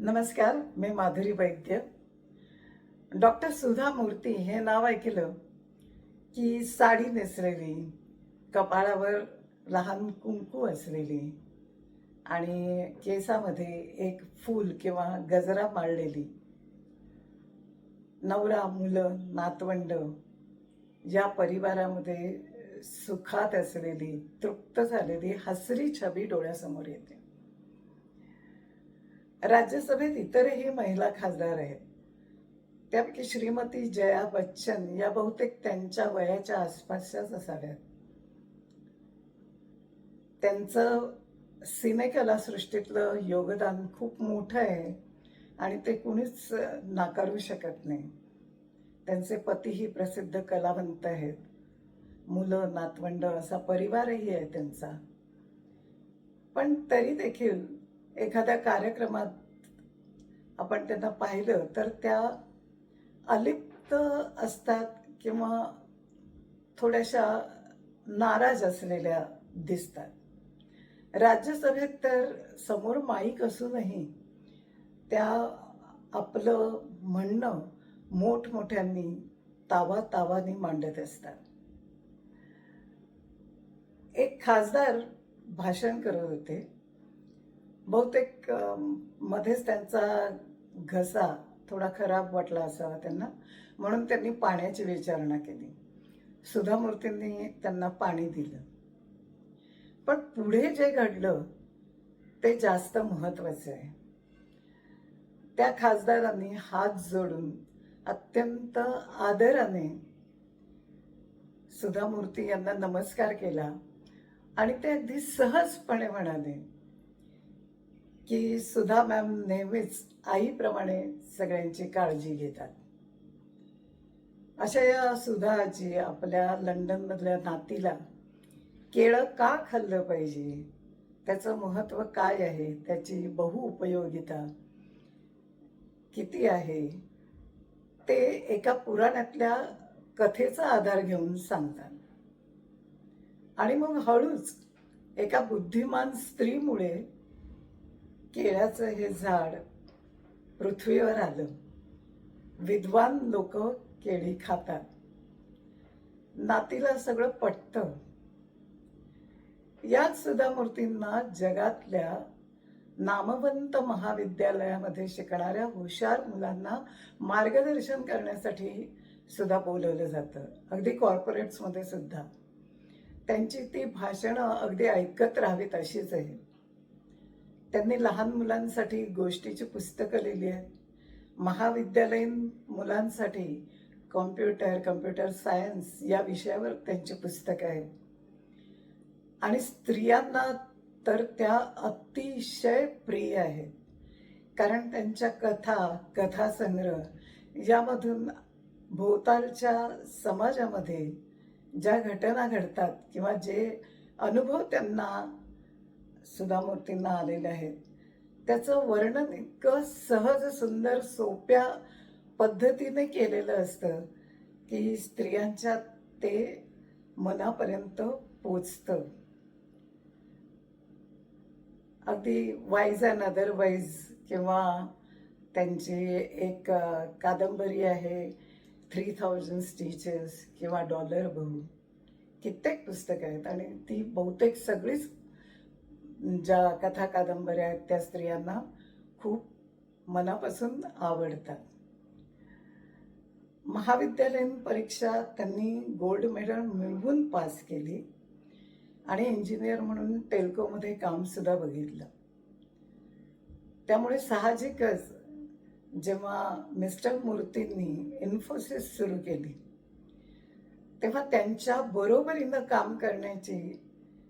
नमस्कार मी माधुरी वैद्य. डॉक्टर सुधा मूर्ती हे नाव ऐकलं की साडी नेसलेली कपाळावर लहान कुंकू असलेली आणि केसामध्ये एक फूल किंवा गजरा माळलेली नवरा मुलं नातवंड या परिवारामध्ये सुखात असलेली तृप्त झालेली हसरी छबी डोळ्यासमोर येते. राज्यसभेत इतरही महिला खासदार आहेत. त्यापैकी श्रीमती जया बच्चन या बहुतेक त्यांच्या वयाच्या आसपासच्याच असाव्यात. त्यांचं सिनेकला सृष्टीतलं योगदान खूप मोठं आहे आणि ते कुणीच नाकारू शकत नाही. त्यांचे पतीही प्रसिद्ध कलावंत आहेत. मुलं नातवंड असा परिवारही आहे त्यांचा. पण तरी देखील एखाद्या कार्यक्रमात आपण त्यांना पाहिलं तर त्या अलिप्त असतात किंवा थोड्याशा नाराज असलेल्या दिसतात. राज्यसभेत तर समोर माईक असूनही त्या आपलं म्हणणं मोठमोठ्यांनी तावा तावानी मांडत असतात. एक खासदार भाषण करत होते. बहुतेक मध्येच त्यांचा घसा थोडा खराब वाटला असावा त्यांना. म्हणून त्यांनी पाण्याची विचारणा केली. सुधा मूर्तींनी त्यांना पाणी दिलं. पण पुढे जे घडलं ते जास्त महत्वाचं आहे. त्या खासदारांनी हात जोडून अत्यंत आदराने सुधा मूर्ती यांना नमस्कार केला आणि ते अगदी सहजपणे म्हणाले की सुधा मॅम नेहमीच आईप्रमाणे सगळ्यांची काळजी घेतात. अशा या सुधाची आपल्या लंडनमधल्या नातीला केळं का खाल्लं पाहिजे? त्याचं महत्त्व काय आहे? त्याची बहुउपयोगिता किती आहे? ते एका पुराणातल्या कथेचा आधार घेऊन सांगतात. आणि मग हळूच एका बुद्धिमान स्त्रीमुळे केळ्याचं हे झाड पृथ्वीवर आलं. विद्वान लोक केळी खातात. नातीला सगळं पटतं. याच सुधा मूर्तींना जगातल्या नामवंत महाविद्यालयामध्ये शिकणाऱ्या हुशार मुलांना मार्गदर्शन करण्यासाठी सुद्धा बोलवलं जातं. अगदी कॉर्पोरेट्समध्ये सुद्धा. त्यांची ती भाषणं अगदी ऐकत राहावीत अशीच आहे. त्यांनी लहान मुलांसाठी गोष्टीची पुस्तकं लिहिली आहेत. महाविद्यालयीन मुलांसाठी कॉम्प्युटर कम्प्युटर सायन्स या विषयावर त्यांची पुस्तकं आहेत. आणि स्त्रियांना तर त्या अतिशय प्रिय आहेत. कारण त्यांच्या कथा कथासंग्रह यामधून भोवतालच्या समाजामध्ये ज्या घटना घडतात किंवा जे अनुभव त्यांना सुधामूर्तींना आलेले आहेत. त्याचं वर्णन इतकं सहज सुंदर सोप्या पद्धतीने केलेलं असतं की स्त्रियांच्या ते मनापर्यंत पोचतं. अगदी वाईज अँड अदरवाईज किंवा त्यांची एक कादंबरी आहे थ्री थाउजंड स्टिचेस किंवा डॉलर बहू कित्येक पुस्तकं आहेत आणि ती बहुतेक सगळीच ज्या कथा कादंबऱ्या आहेत त्या स्त्रियांना खूप मनापासून आवडतात. महाविद्यालयीन परीक्षा त्यांनी गोल्ड मेडल मिळवून पास केली आणि इंजिनियर म्हणून टेल्कोमध्ये कामसुद्धा बघितलं. त्यामुळे साहजिकच जेव्हा मिस्टर मूर्तींनी इन्फोसिस सुरू केली तेव्हा त्यांच्या बरोबरीनं काम करण्याची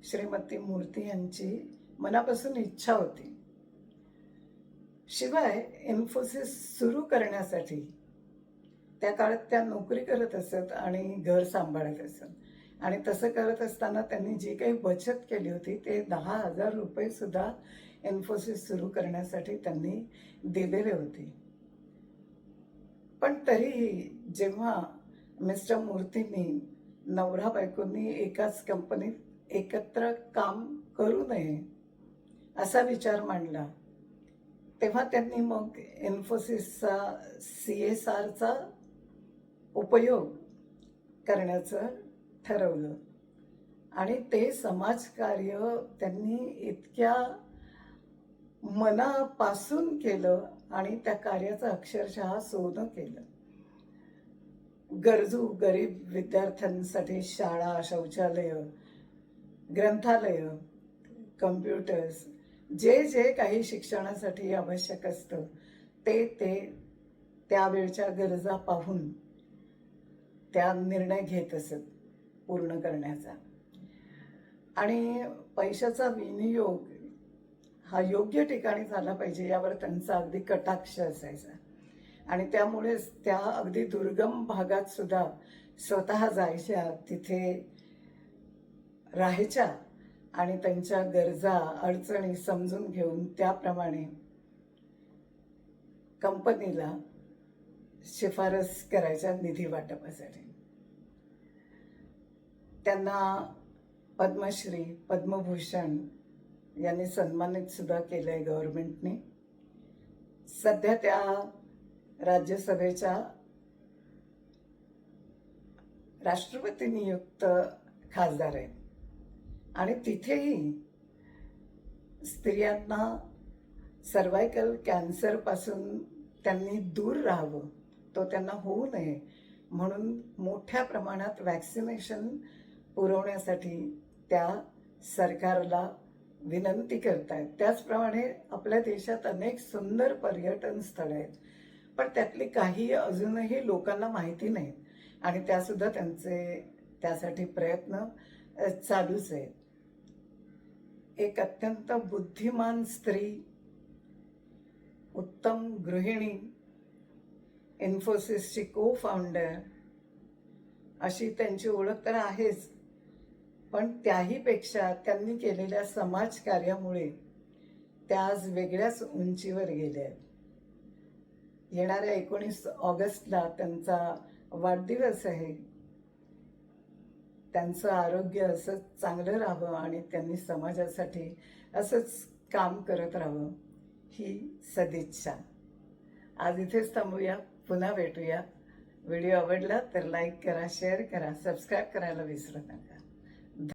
श्रीमती मूर्ती यांची मनापासून इच्छा होती. शिवाय इन्फोसिस सुरू करण्यासाठी त्या काळात त्या नोकरी करत असत आणि घर सांभाळत असत. आणि तसं करत असताना त्यांनी जी काही बचत केली होती ते दहा हजार रुपये सुद्धा इन्फोसिस सुरू करण्यासाठी त्यांनी दिलेले होते. पण तरीही जेव्हा मिस्टर मूर्तींनी नवरा बायकोंनी एकाच कंपनीत एकत्र काम करू नये असा विचार मांडला. तेव्हा त्यांनी मग इन्फोसिसचा सी एस आरचा उपयोग करण्याचं ठरवलं. आणि ते समाजकार्य त्यांनी इतक्या मनापासून केलं आणि त्या कार्याचं अक्षरशः सोनं केलं. गरजू गरीब विद्यार्थ्यांसाठी शाळा शौचालयं ग्रंथालय कम्प्युटर्स जे जे काही शिक्षणासाठी आवश्यक असतं ते ते त्यावेळच्या गरजा पाहून त्या निर्णय घेत असत पूर्ण करण्याचा. आणि पैशाचा विनियोग हा योग्य ठिकाणी झाला पाहिजे यावर त्यांचा अगदी कटाक्ष असायचा. आणि त्यामुळेच त्या अगदी दुर्गम भागात सुद्धा स्वतः जायच्या तिथे राहायच्या आणि त्यांच्या गरजा अडचणी समजून घेऊन त्याप्रमाणे कंपनीला शिफारस करायच्या निधी वाटपासाठी. त्यांना पद्मश्री पद्मभूषण यांनी सन्मानित सुद्धा आहे गव्हर्नमेंटने. सध्या त्या राज्यसभेच्या राष्ट्रपती नियुक्त खासदार आहेत. आणि तिथेही स्त्रियांना सर्वायकल कॅन्सरपासून त्यांनी दूर राहावं तो त्यांना होऊ नये म्हणून मोठ्या प्रमाणात वॅक्सिनेशन पुरवण्यासाठी त्या सरकारला विनंती करतायत. त्याचप्रमाणे आपल्या देशात अनेक सुंदर पर्यटन स्थळं आहेत पण त्यातली काही अजूनही लोकांना माहिती नाहीत आणि त्यासुद्धा त्यांचे त्यासाठी प्रयत्न चालूच आहेत. एक अत्यंत बुद्धिमान स्त्री उत्तम गृहिणी इन्फोसिसची को फाउंडर अशी त्यांची ओळख तर आहेच. पण त्याहीपेक्षा त्यांनी केलेल्या समाजकार्यामुळे त्या आज वेगळ्याच उंचीवर गेल्या आहेत. येणाऱ्या एकोणीस ऑगस्टला त्यांचा वाढदिवस आहे. त्यांचं आरोग्य असंच चांगलं राहावं आणि त्यांनी समाजासाठी असंच काम करत राहावं ही सदिच्छा. आज इथेच थांबूया पुन्हा भेटूया. व्हिडिओ आवडला तर लाईक करा शेअर करा सबस्क्राईब करायला विसरू नका.